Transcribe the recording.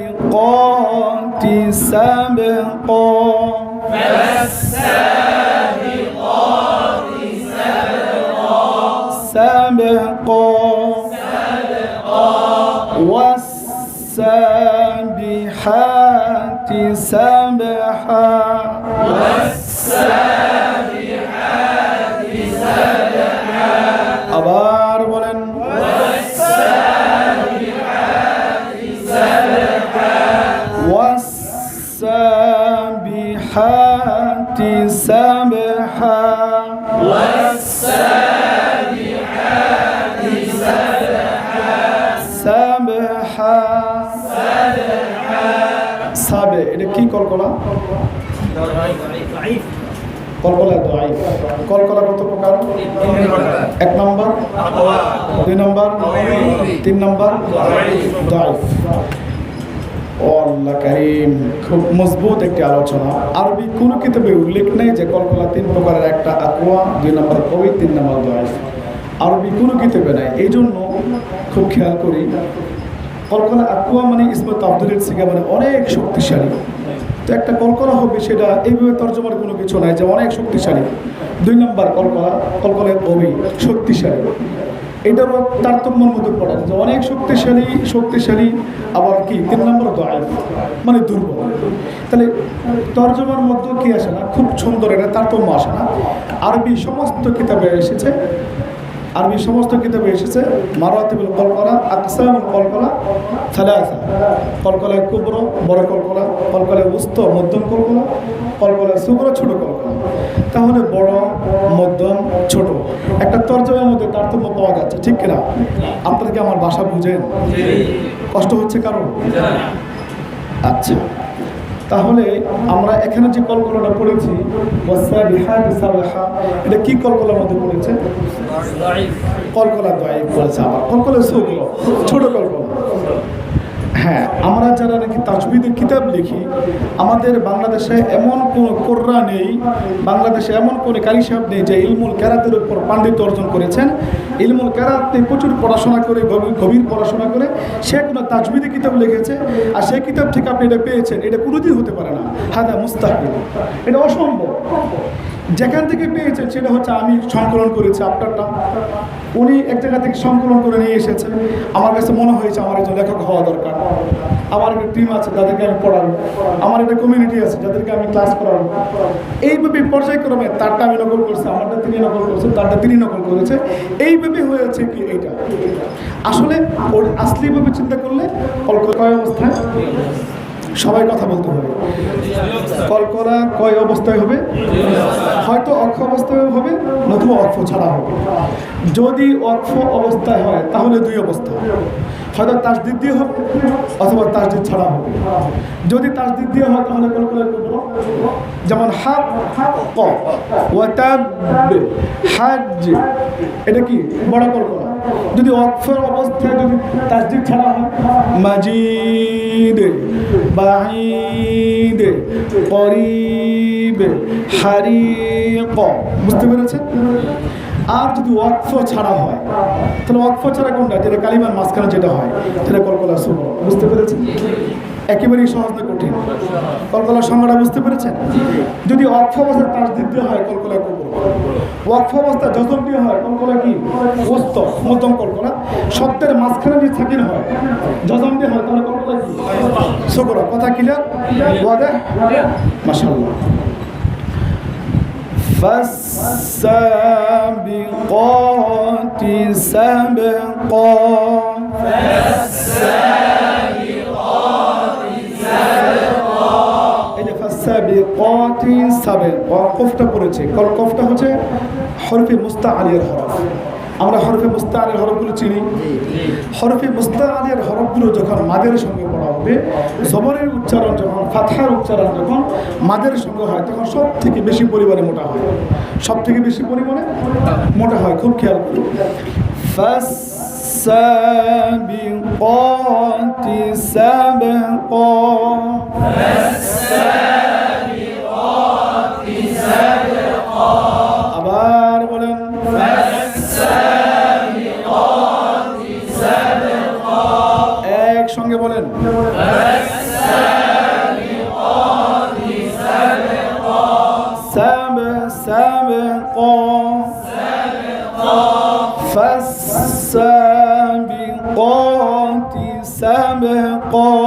فالسابقات سبقا سبقا والسابحات سبحا কলকলা? কলকলা কত প্রকার? এক নম্বর, দুই নম্বর, তিন নম্বর খুব মজবুত একটি আলোচনা। আরবি কোনো কিতাবে উল্লেখ নেই যে কলকলা তিন প্রকারের একটা আকোয়া, দুই নম্বর কবি, তিন নম্বর দোয়াই আরবি কোনো কিতাবে নাই। এই জন্য খুব খেয়াল করি, কলকলা আকুয়া মানে ইসমত আব্দুলের সিগা মানে অনেক শক্তিশালী। তো একটা কলকলা হবে, সেটা এইভাবে তর্জমার কোনো কিছু নাই, যে অনেক শক্তিশালী। দুই নম্বর কলকলা কলকলার কবি শক্তিশালী। এটারও তারতম্যের মধ্যে পড়ে, যে অনেক শক্তিশালী শক্তিশালী, আবার কি? তিন নম্বর দয়াল মানে দুর্বল। তাহলে তর্জমার মধ্যে কি আসে না? খুব সুন্দর এটা তারতম্য আসে না। আরবি সমস্ত কিতাবে এসেছে আরবি সমস্ত কিতাবে এসেছে মারাতিবুল কলকলা আকসামুল কলকলা সালাসা। কলকলায় কুবর বড় কলকলা কলকলায় উস্ত মধ্যম কলকলা কলকলায় সুবর ছোট কলকলা। তাহলে বড় মধ্যম ছোট। একটা তর্জমের মধ্যে তারতম্য পাওয়া যাচ্ছে ঠিক কিনা? আপনারা কি আমার ভাষা বুঝেন? কষ্ট হচ্ছে কারণ আচ্ছা। তাহলে আমরা এখানে যে কলকলাটা পড়েছি এটা কি কলকলার মধ্যে পড়েছে? কলকলা দয়াই বলেছে আবার কলকলা ছোট কলকলা। হ্যাঁ আমরা যারা নাকি তাজবিদের কিতাব লিখি, আমাদের বাংলাদেশে এমন কোনো কোর্রা নেই, বাংলাদেশে এমন কোনো কারি সাহেব নেই যে ইলমুল ক্যারাতের উপর পাণ্ডিত্য অর্জন করেছেন। ইলমুল কেরাতে প্রচুর পড়াশোনা করে, গভীর পড়াশোনা করে, সে কোনো তাজবিদে কিতাব লিখেছে, আর সেই কিতাব থেকে আপনি এটা পেয়েছেন, এটা কোনোদিন হতে পারে না। হাদা মুস্তাহিল এটা অসম্ভব। যেখান থেকে পেয়েছে সেটা হচ্ছে আমি সংকলন করেছি আপনারটা। উনি এক জায়গা থেকে সংকলন করে নিয়ে এসেছে। আমার কাছে মনে হয়েছে আমার একজন লেখক হওয়া দরকার। আমার একটা টিম আছে, যাদেরকে আমি পড়াবো। আমার একটা কমিউনিটি আছে, যাদেরকে আমি ক্লাস করাবো। এইভাবে পর্যায়ক্রমে তারটা আমি নকল করছি, আমারটা তিনি নকল করেছে, তারটা তিনি নকল করেছে। এইভাবে হয়েছে কি এইটা? আসলে ওর আসলিভাবে চিন্তা করলে কলকাতায় অবস্থায় সবাই কথা বলতে হবে। কলকলা কয় অবস্থায় হবে? হয়তো অক্ষ অবস্থায় হবে, নতুবা অক্ষ ছাড়া হবে। যদি অক্ষ অবস্থায় হয়, তাহলে দুই অবস্থা। হয়তো তাসদিদ দিয়ে হবে, অথবা তাসদিদ ছাড়া হবে। যদি তাসদিদ দিয়ে হয়, তাহলে কলকলা করব যেমন হাত হাজ এটা কি? বড় কলকলা যদি অক্ষর অবস্থায় যদি তাসদিদ ছাড়া হয়, মাজিদ। বাঈদ করিব হারিক বুঝতে পেরেছেন? আর যদি ওয়াকফ ছাড়া হয়, তাহলে ওয়াকফ ছাড়া কোনটা? যেটা কালিমার মাঝখানে যেটা হয়, সেটা কলকলা শুভ বুঝতে পেরেছেন? একেবারেই সহজ না কঠিন। কলকলার সংজ্ঞাটা বুঝতে পেরেছেন? যদি অক্ষ অবস্থায় তার দিতে হয়, কলকলা কুকুর ওয়াকফ অবস্থা যতম দিয়ে হয়, কলকলা কি? ওস্ত, মধ্যম কলকলা। শব্দের মাঝখানে যদি সাকিন হয় যজম দিয়ে হয়, তাহলে কলকলা কি? শুক্র কথা ক্লিয়ার ওয়াদে মাশাআল্লাহ فالسابقات سبقا এই যে ফাসাবিকাতি সাবিক কফটা পড়েছে কল কফটা হচ্ছে হরফে মুস্তা আলিয়ার হরফ আমরা হরফে মুস্তা আলিয়ার হরফগুলো চিনি হরফে মুস্তা আলিয়ার হরফগুলো যখন মাদের সঙ্গে পড়া হবে জবরের উচ্চারণ যখন ফাথার উচ্চারণ যখন মাদের সঙ্গে হয় তখন সব থেকে বেশি পরিমাণে মোটা হয় সব থেকে বেশি পরিমাণে মোটা হয় খুব খেয়াল করুন فالسابقات سبقا আবার فالسابقات سبقا